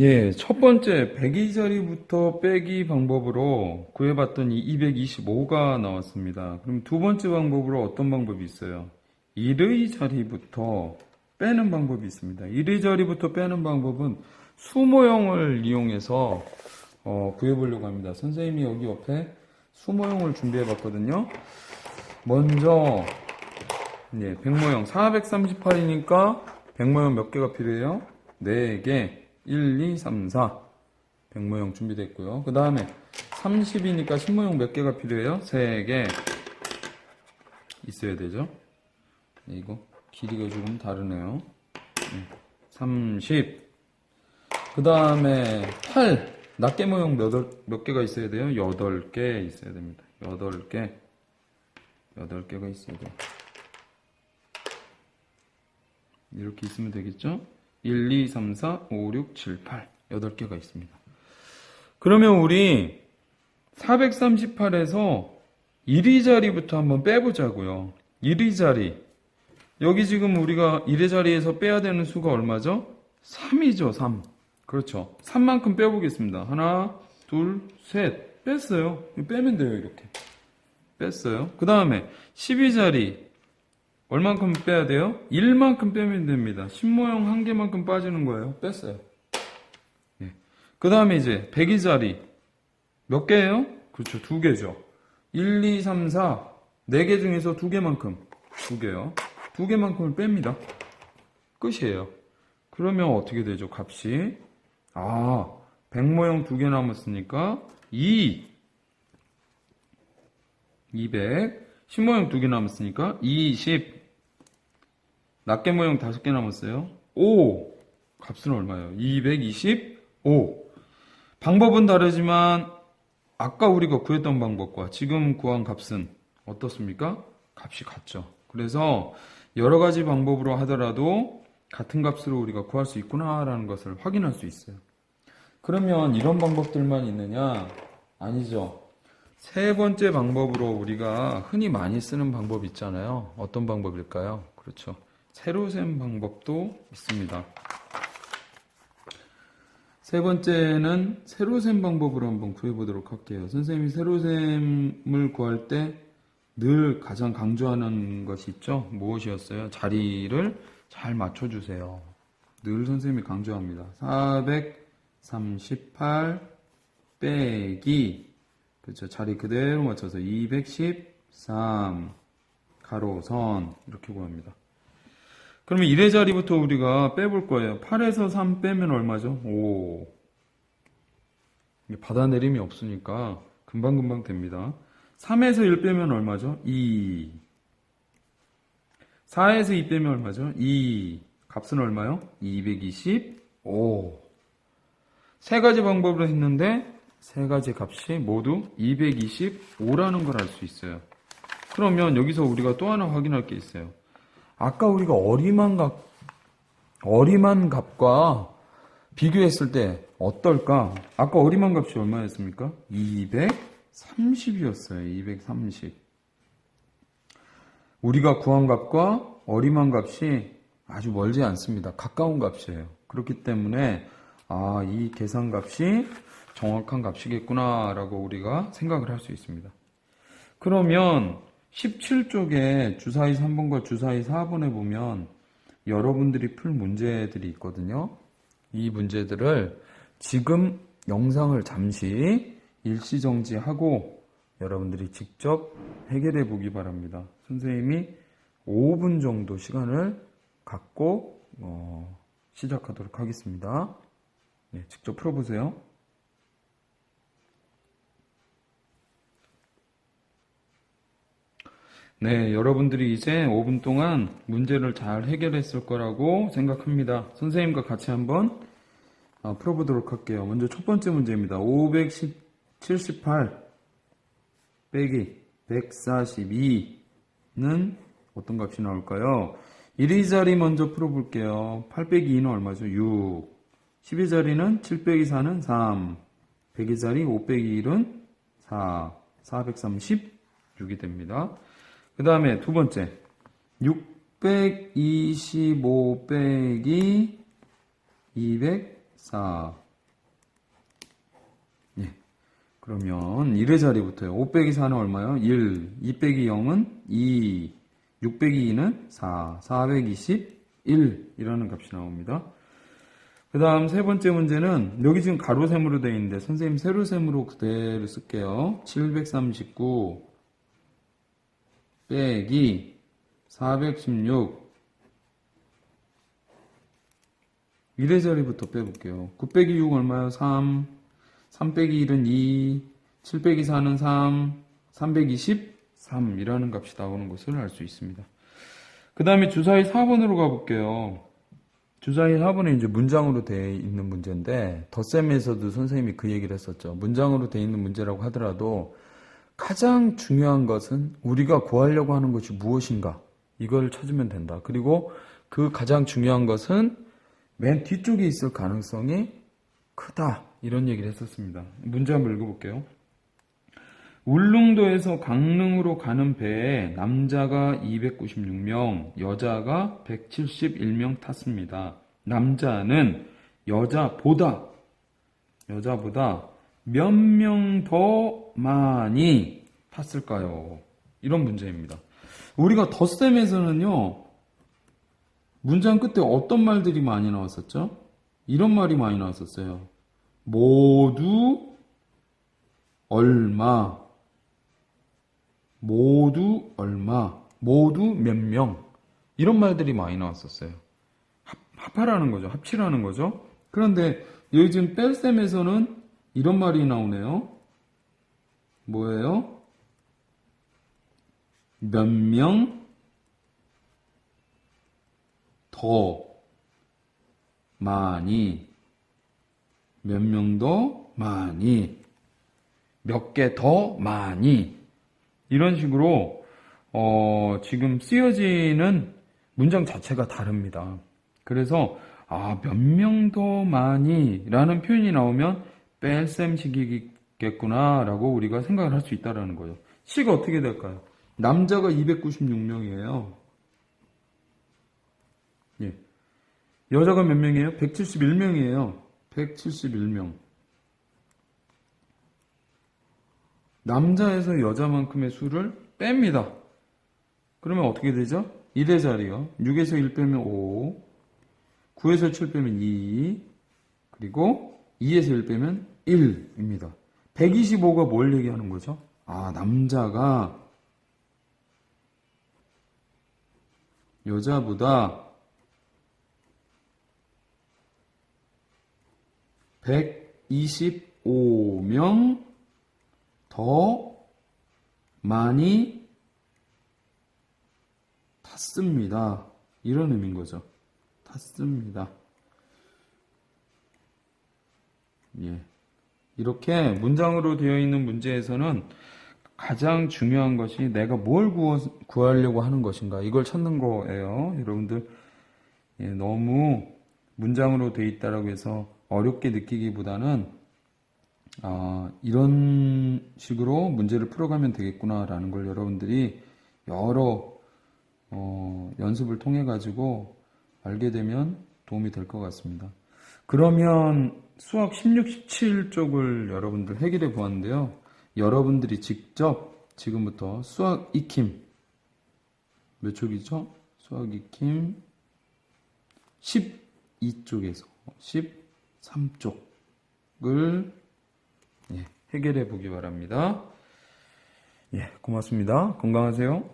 예, 첫 번째 102 자리부터 빼기 방법으로 구해봤더니 225가 나왔습니다. 그럼 두 번째 방법으로 어떤 방법이 있어요? 1의 자리부터 빼는 방법이 있습니다. 1의 자리부터 빼는 방법은 수모형을 이용해서 어, 구해보려고 합니다. 선생님이 여기 옆에 수모형을 준비해봤거든요. 먼저 네, 백모형 438이니까 백모형 몇 개가 필요해요? 4개 1, 2, 3, 4 백모형 준비됐고요. 그 다음에 30이니까 신모형 몇 개가 필요해요? 3개 있어야 되죠. 네, 이거 길이가 조금 다르네요. 30. 그 다음에 8. 낱개 모형 몇, 월- 몇 개가 있어야 돼요? 8개 있어야 됩니다. 8개. 8개가 있어야 돼요. 이렇게 있으면 되겠죠? 1, 2, 3, 4, 5, 6, 7, 8. 8개가 있습니다. 그러면 우리 438에서 1위 자리부터 한번 빼보자고요. 1위 자리. 여기 지금 우리가 1의 자리에서 빼야 되는 수가 얼마죠? 3이죠, 3. 그렇죠. 3만큼 빼보겠습니다. 하나, 둘, 셋. 뺐어요. 빼면 돼요, 이렇게. 뺐어요. 그 다음에 12자리. 얼만큼 빼야 돼요? 1만큼 빼면 됩니다. 신모형 한 개만큼 빠지는 거예요. 뺐어요. 그 다음에 이제 102 자리. 몇 개예요? 그렇죠. 두 개죠. 1, 2, 3, 4. 네 개 중에서 두 개만큼. 두 개요. 두 개만큼을 뺍니다. 끝이에요. 그러면 어떻게 되죠? 값이. 아, 100모형 두 개 남았으니까 2. 200. 신모형 두 개 남았으니까 20. 낱개 모형 다섯 개 남았어요. 5. 값은 얼마예요? 225. 방법은 다르지만 아까 우리가 구했던 방법과 지금 구한 값은 어떻습니까? 값이 같죠. 그래서 여러 가지 방법으로 하더라도 같은 값으로 우리가 구할 수 있구나라는 것을 확인할 수 있어요. 그러면 이런 방법들만 있느냐? 아니죠. 세 번째 방법으로 우리가 흔히 많이 쓰는 방법 있잖아요. 어떤 방법일까요? 그렇죠. 세로셈 방법도 있습니다. 세 번째는 세로셈 방법으로 한번 구해보도록 할게요. 선생님이 세로셈을 구할 때 늘 가장 강조하는 것이 있죠? 무엇이었어요? 자리를 잘 맞춰주세요. 늘 선생님이 강조합니다. 438 빼기 그렇죠. 자리 그대로 맞춰서 213 가로선 이렇게 구합니다. 그러면 1의 자리부터 우리가 빼볼 거예요. 8에서 3 빼면 얼마죠? 5. 이게 받아내림이 없으니까 금방금방 됩니다. 3에서 1 빼면 얼마죠? 2. 4에서 2 빼면 얼마죠? 2. 값은 얼마요? 225. 세 가지 방법으로 했는데 세 가지 값이 모두 225라는 걸 알 수 있어요. 그러면 여기서 우리가 또 하나 확인할 게 있어요. 아까 우리가 어리만 값, 어리만 값과 비교했을 때 어떨까? 아까 어리만 값이 얼마였습니까? 230이었어요. 230. 우리가 구한 값과 어리만 값이 아주 멀지 않습니다. 가까운 값이에요. 그렇기 때문에 아, 이 계산 값이 정확한 값이겠구나라고 우리가 생각을 할 수 있습니다. 그러면 17쪽에 주사위 3번과 주사위 4번에 보면 여러분들이 풀 문제들이 있거든요. 이 문제들을 지금 영상을 잠시 일시정지하고 여러분들이 직접 해결해 보기 바랍니다. 선생님이 5분 정도 시간을 갖고 어, 시작하도록 하겠습니다. 네, 직접 풀어보세요. 네, 여러분들이 이제 5분 동안 문제를 잘 해결했을 거라고 생각합니다. 선생님과 같이 한번 아, 풀어보도록 할게요. 먼저 첫 번째 문제입니다. 578 빼기 142는 어떤 값이 나올까요? 1위 자리 먼저 풀어볼게요. 8 빼기 2는 얼마죠? 6. 10위 자리는 7 빼기 4는 3. 100위 자리 5 빼기 1은 4. 436이 됩니다. 그 다음에 두 번째. 625 빼기 204. 예. 그러면 1의 자리부터요. 5 빼기 4는 얼마요? 1. 2 빼기 0은 2. 6 빼기 2는 4. 421. 이라는 값이 나옵니다. 그 다음 세 번째 문제는 여기 지금 가로셈으로 되어 있는데 선생님 세로셈으로 그대로 쓸게요. 739 빼기 416 1의 자리부터 빼볼게요. 9 빼기 6 얼마요? 3 3 빼기 1은 2 7 빼기 4는 3 323 이라는 값이 나오는 것을 알 수 있습니다. 그 다음에 주사위 4번으로 가볼게요. 주사위 4번에 이제 문장으로 되어 있는 문제인데 덧셈에서도 선생님이 그 얘기를 했었죠. 문장으로 되어 있는 문제라고 하더라도 가장 중요한 것은 우리가 구하려고 하는 것이 무엇인가 이걸 찾으면 된다. 그리고 그 가장 중요한 것은 맨 뒤쪽에 있을 가능성이 크다. 이런 얘기를 했었습니다. 문제 한번 읽어볼게요. 울릉도에서 강릉으로 가는 배에 남자가 296명, 여자가 171명 탔습니다. 남자는 여자보다, 여자보다 몇 명 더 많이 탔을까요? 이런 문제입니다. 우리가 덧셈에서는요, 문장 끝에 어떤 말들이 많이 나왔었죠? 이런 말이 많이 나왔었어요. 모두 얼마, 모두 얼마, 모두 몇 명, 이런 말들이 많이 나왔었어요. 합, 합하라는 거죠. 합치라는 거죠. 그런데 여기 지금 뺄셈에서는 이런 말이 나오네요. 뭐예요? 몇 명 더 많이, 몇 명 더 많이, 몇 개 더 많이, 이런 식으로, 어, 지금 쓰여지는 문장 자체가 다릅니다. 그래서, 아, 몇 명 더 많이 라는 표현이 나오면 뺄셈식이겠구나 라고 우리가 생각을 할 수 있다라는 거예요. 시가 어떻게 될까요? 남자가 296명이에요. 예. 여자가 몇 명이에요? 171명이에요. 171명. 남자에서 여자만큼의 수를 뺍니다. 그러면 어떻게 되죠? 1의 자리요. 6에서 1 빼면 5, 9에서 7 빼면 2, 그리고 2에서 1 빼면 1입니다. 125가 뭘 얘기하는 거죠? 아, 남자가 여자보다 125명 더 많이 탔습니다. 이런 의미인 거죠. 탔습니다. 예. 이렇게 문장으로 되어 있는 문제에서는 가장 중요한 것이 내가 뭘 구하, 구하려고 하는 것인가 이걸 찾는 거예요. 여러분들 예, 너무 문장으로 되어 있다라고 해서 어렵게 느끼기보다는 아, 이런 식으로 문제를 풀어가면 되겠구나라는 걸 여러분들이 여러 어, 연습을 통해 가지고 알게 되면 도움이 될 것 같습니다. 그러면 수학 16, 17쪽을 여러분들 해결해 보았는데요. 여러분들이 직접 지금부터 수학 익힘 몇 쪽이죠? 수학 익힘 12쪽에서 13쪽을 예, 해결해 보기 바랍니다. 예, 고맙습니다. 건강하세요.